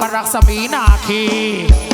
para Karaksamina ki